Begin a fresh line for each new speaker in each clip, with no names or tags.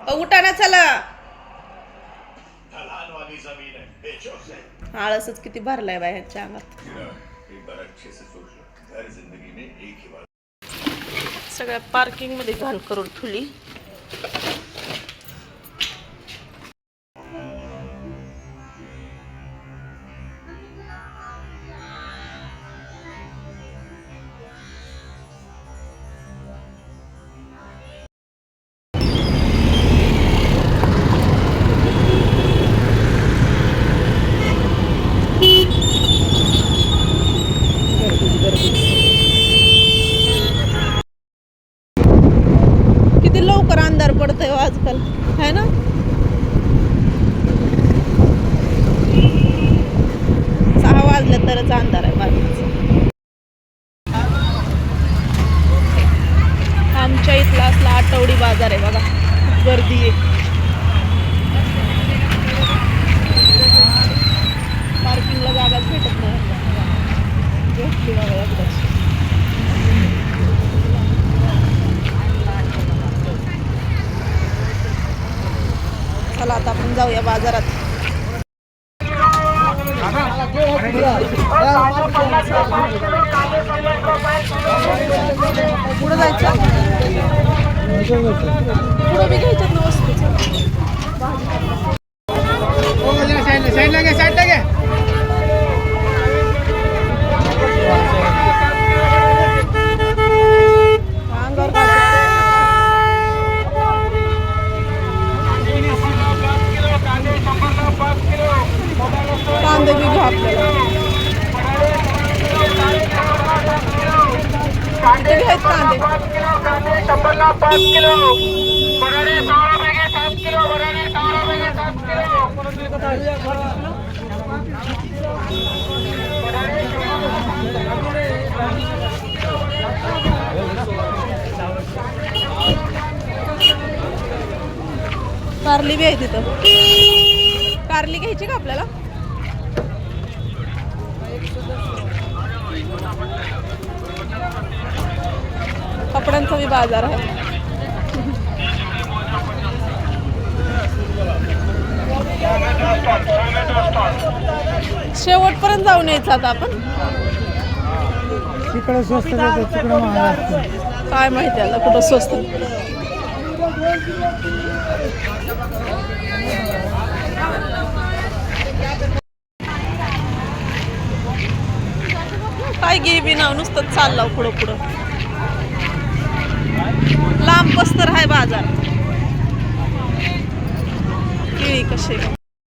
उठाना चला. आळसच किती भरलाय बाय ह्याच्या अंगात. सगळ्या पार्किंगमध्ये घाल करून ठुली. तरच अंधार आहे बाजूचा आमच्या इथला असला आठवडी बाजार आहे बघा खूप गर्दी आहे. पार्किंगला जागाच भेटत नाही. बघा चला आता आपण जाऊया बाजारात. पुढे जायचं पुढे बी घ्यायच्यात ना वस्तू अंगावर कांदे बी घेऊ आपल्याला कांदे बी आहेत कांदे कारली बी आहे तिथं. कारली घ्यायची का आपल्याला? बी बाजार आहे. शेवटपर्यंत जाऊन यायचं आता आपण.
तिकडे स्वस्त देतात तिकडे महाग असतं.
काय माहिती आता कुठं स्वस्त. काय घे बी नाव नुसतं चाललं पुढं पुढं. लांब बस्तर आहे बाजार. केळी कसे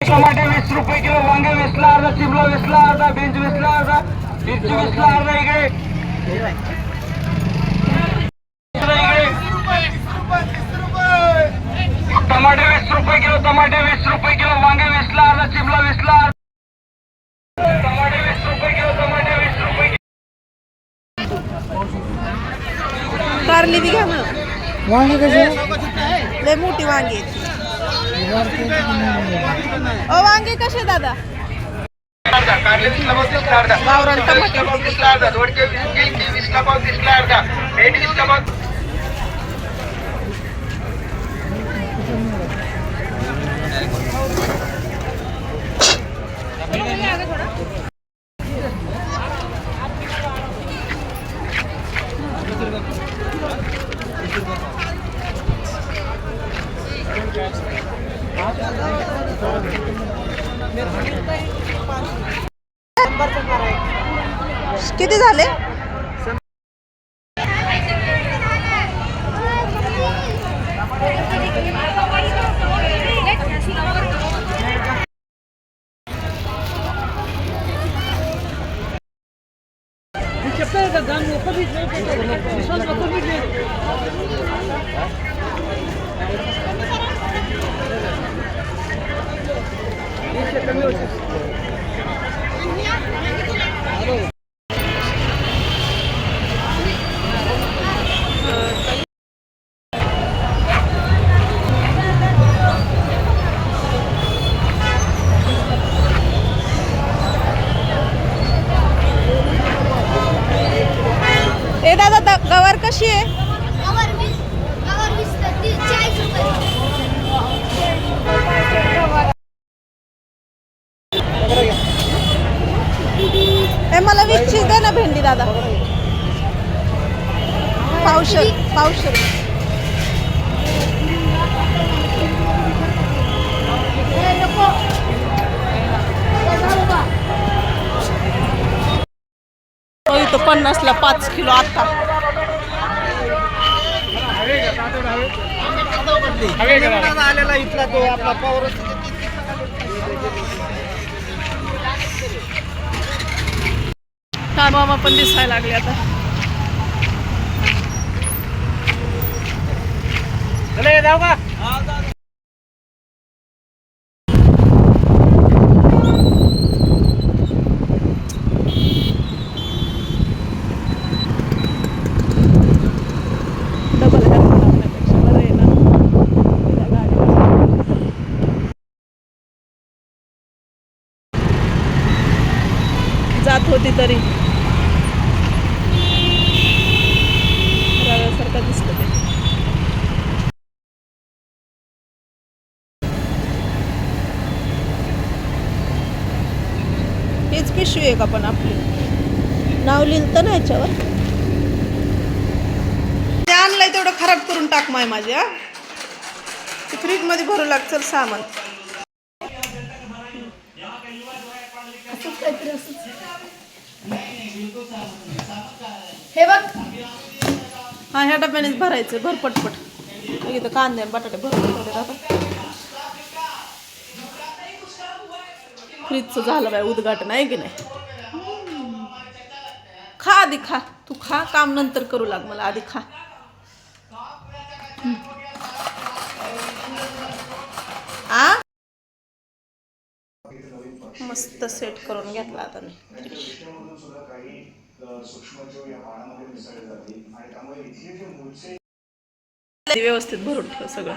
टमाटे वीस रुपये किलो वांगे वीसला अर्धा चिमला वीसला अर्धा बीन्स वीसला अर्धा मिरची वीसला अर्धा इकडे. टमाटे वीस रुपये किलो टमाटे वीस रुपये किलो वांगे वीसला अर्धा चिमला वीसला अर्धा टमाटे वीस रुपये किलो टमाटे वीस रुपये
कारली बी घ्या ना
वांगे कसे
लय मोठी वांगी आहेत. अ वांगे कसे दादा गावरान टमाटे. किती झाले? ए मला वीसची दे ना भेंडी दादा. पावशर पावशर. इथं पन्नासला पाच किलो आता.
आलेला इथला तो आपला
हा मामा पण दिसायला लागले आता.
जाऊ का.
जात होती तरी. हेच पिशवी आहे का पण आपली? नाव लिहिलं तर ना याच्यावर? ते आणलंय तेवढं खराब करून टाक माय माझी हा. ते फ्रीजमध्ये भरू लाग चल सामान.
हे बघ.
हा ह्या डब्यानेच भरायचं भर पटपट. इथं कांदे आणि बटाटे भर पटपट फ्रीजचं झालं बाय उद्घाटन आहे की नाही? खा आधी खा. तू खा काम नंतर करू लाग मला. आधी खा. आ? मस्त सेट करून घेतला आता मी. व्यवस्थित भरून ठेव सगळं.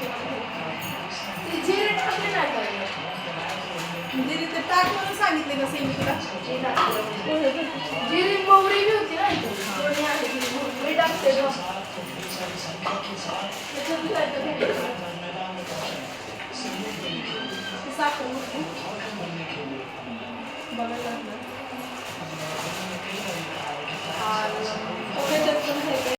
ते जिरे टाकले टाकायला जिरे
म्हणजे ते टाक म्हणून सांगितले का सेमी तुला
जिरे मोहरी बी होती ना मी टाकते
साखर बघायला लागलं